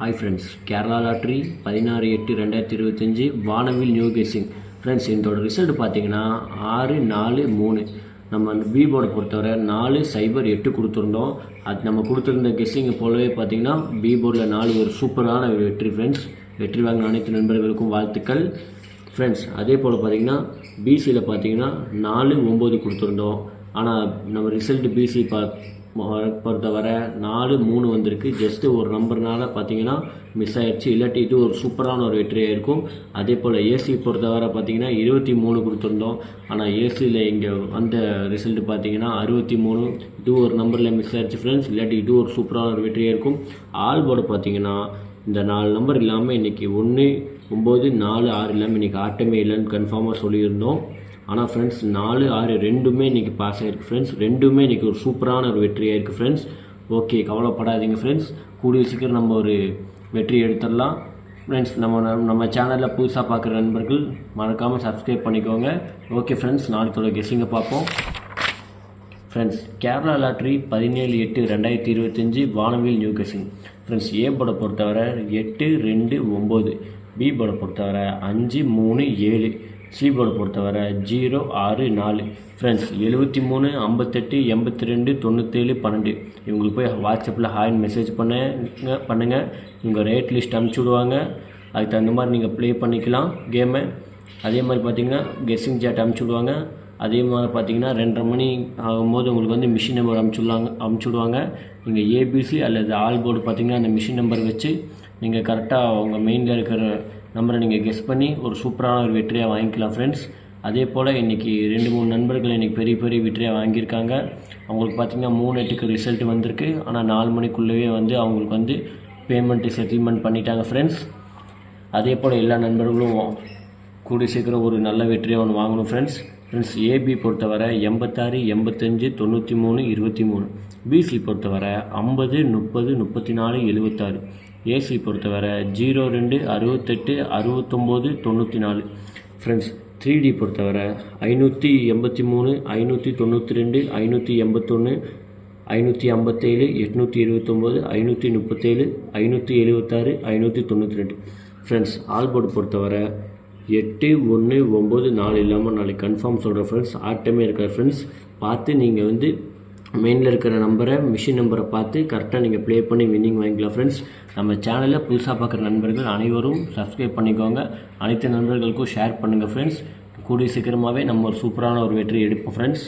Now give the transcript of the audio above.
Hi friends Kerala lottery பதினாறு எட்டு ரெண்டாயிரத்தி இருபத்தஞ்சி வானவில் நியூ கெஸ்ஸிங் ஃப்ரெண்ட்ஸ் இதோட ரிசல்ட் பார்த்தீங்கன்னா ஆறு நாலு மூணு. நம்ம பி போர்டை பொறுத்தவரை நாலு சைபர் எட்டு கொடுத்துருந்தோம். அது நம்ம கொடுத்துருந்த கெஸ்ஸிங்கை போலவே பார்த்தீங்கன்னா பி போர்டில் நாலு ஒரு சூப்பரான வெற்றி ஃப்ரெண்ட்ஸ் வெற்றி வாங்கின அனைத்து நண்பர்களுக்கும் வாழ்த்துக்கள். ஃப்ரெண்ட்ஸ் அதே போல் பார்த்தீங்கன்னா பிசியில் பார்த்தீங்கன்னா நாலு ஒம்பது கொடுத்துருந்தோம். ஆனால் நம்ம ரிசல்ட் பிசி பா பொறுத்தவரை நாலு மூணு வந்திருக்கு. ஜஸ்ட்டு ஒரு நம்பர்னால பார்த்தீங்கன்னா மிஸ் ஆகிடுச்சு இல்லாட்டி இது ஒரு சூப்பரான ஒரு வெற்றியாக இருக்கும். அதே போல் ஏசி பொறுத்தவரை பார்த்தீங்கன்னா இருபத்தி மூணு கொடுத்துருந்தோம். ஆனால் ஏசியில் இங்கே வந்த ரிசல்ட் பார்த்தீங்கன்னா அறுபத்தி மூணு. இது ஒரு நம்பரில் மிஸ் ஆகிடுச்சு ஃப்ரெண்ட்ஸ் இல்லாட்டி இது ஒரு சூப்பரான ஒரு வெற்றியாக இருக்கும். ஆல் போர்டு பார்த்தீங்கன்னா இந்த நாலு நம்பர் இல்லாமல் இன்றைக்கி ஒன்று ஒம்பது நாலு ஆறு இல்லாமல் இன்றைக்கி ஆட்டமே இல்லைன்னு கன்ஃபார்மாக சொல்லியிருந்தோம். ஆனால் ஃப்ரெண்ட்ஸ் நாலு ஆறு ரெண்டுமே இன்றைக்கி பாஸ் ஆகிருக்கு ஃப்ரெண்ட்ஸ் ரெண்டுமே இன்றைக்கி ஒரு சூப்பரான ஒரு வெற்றியாக இருக்குது ஃப்ரெண்ட்ஸ் ஓகே கவலைப்படாதீங்க ஃப்ரெண்ட்ஸ் கூடிய சீக்கிரம் நம்ம ஒரு வெற்றி எடுத்துடலாம். ஃப்ரெண்ட்ஸ் நம்ம நம்ம சேனலில் புதுசாக பார்க்குற நண்பர்கள் மறக்காமல் சப்ஸ்கிரைப் பண்ணிக்கோங்க. ஓகே ஃப்ரெண்ட்ஸ் நாளைக்கு கெஸ்ஸிங்கை பார்ப்போம். ஃப்ரெண்ட்ஸ் கேரளா லாட்ரி பதினேழு எட்டு ரெண்டாயிரத்தி இருபத்தஞ்சி வானவில் நியூ கெஸ்ஸிங் ஃப்ரெண்ட்ஸ் ஏ போர்டை பொறுத்தவரை எட்டு ரெண்டு ஒம்பது பி போர்டை பொறுத்தவரை அஞ்சு மூணு ஏழு. சி பொறுத்தவரை ஜீரோ ஆறு நாலு. ஃப்ரெண்ட்ஸ் எழுபத்தி மூணு ஐம்பத்தெட்டு எண்பத்தி ரெண்டு தொண்ணூற்றேழு பன்னெண்டு. இவங்களுக்கு போய் வாட்ஸ்அப்பில் ஹாய்னு மெசேஜ் பண்ணுங்க. பண்ணுங்கள் இவங்க ரேட் லிஸ்ட் அனுப்பிச்சி விடுவாங்க. அதுக்கு தகுந்த மாதிரி நீங்கள் ப்ளே பண்ணிக்கலாம் கேமை அதே மாதிரி பார்த்தீங்கன்னா கெஸ்ஸிங் சேட் அனுப்பிச்சி விடுவாங்க. அதே மாதிரி பார்த்தீங்கன்னா ரெண்டரை மணி ஆகும்போது உங்களுக்கு வந்து மிஷின் நம்பர் அனுப்பிச்சுடுவாங்க அனுப்பிச்சுடுவாங்க நீங்கள் ஏபிசி அல்லது ஆல் போர்டு பார்த்தீங்கன்னா அந்த மிஷின் நம்பர் வச்சு நீங்கள் கரெக்டாக உங்கள் மெயினில் இருக்கிற நம்பரை நீங்கள் கெஸ் பண்ணி ஒரு சூப்பரான ஒரு வெற்றியாக வாங்கிக்கலாம் ஃப்ரெண்ட்ஸ் அதே போல் இன்றைக்கி ரெண்டு மூணு நண்பர்கள் இன்றைக்கி பெரிய பெரிய வெற்றியாக வாங்கியிருக்காங்க. அவங்களுக்கு பார்த்திங்கன்னா மூணு எட்டுக்கு ரிசல்ட் வந்திருக்கு. ஆனால் நாலு மணிக்குள்ளேயே வந்து அவங்களுக்கு வந்து பேமெண்ட்டு செட்டில்மெண்ட் பண்ணிட்டாங்க ஃப்ரெண்ட்ஸ் அதே போல் எல்லா நண்பர்களும் கூடி சீக்கிரம் ஒரு நல்ல வெற்றியாக ஒன்று வாங்கணும் ஃப்ரெண்ட்ஸ் ஃப்ரெண்ட்ஸ் ஏபி பொறுத்தவரை எண்பத்தாறு எண்பத்தஞ்சு தொண்ணூற்றி மூணு இருபத்தி மூணு. பிசி பொறுத்தவரை ஐம்பது முப்பது முப்பத்தி நாலு எழுபத்தாறு ஏசி பொறுத்தவரை ஜீரோ ரெண்டு அறுபத்தெட்டு அறுபத்தொம்போது தொண்ணூற்றி நாலு. ஃப்ரெண்ட்ஸ் த்ரீ டி பொறுத்தவரை ஐநூற்றி எண்பத்தி மூணு ஐநூற்றி தொண்ணூற்றி ரெண்டு ஐநூற்றி எண்பத்தொன்று ஐநூற்றி ஐம்பத்தேழு எட்நூற்றி இருபத்தொம்போது ஐநூற்றி முப்பத்தேழு ஐநூற்றி எழுபத்தாறு ஐநூற்றி தொண்ணூற்றி ரெண்டு. ஃப்ரெண்ட்ஸ் ஆல்போர்டு பொறுத்தவரை எட்டு ஒன்று ஒம்பது நாலு இல்லாமல் நாளைக்கு கன்ஃபார்ம் சொல்கிறேன் ஃப்ரெண்ட்ஸ் ஆட்டமே இருக்கிற ஃப்ரெண்ட்ஸ் பார்த்து நீங்கள் வந்து மெயினில் இருக்கிற நம்பரை மிஷின் நம்பரை பார்த்து கரெக்டாக நீங்கள் ப்ளே பண்ணி வின்னிங் வாங்கிக்கலாம் ஃப்ரெண்ட்ஸ் நம்ம சேனலில் புதுசாக பார்க்குற நண்பர்கள் அனைவரும் சப்ஸ்கிரைப் பண்ணிக்கோங்க. அனைத்து நண்பர்களுக்கும் ஷேர் பண்ணுங்கள் ஃப்ரெண்ட்ஸ் கூடிய சீக்கிரமாகவே நம்ம ஒரு சூப்பரான ஒரு வெற்றி எடுப்போம் ஃப்ரெண்ட்ஸ்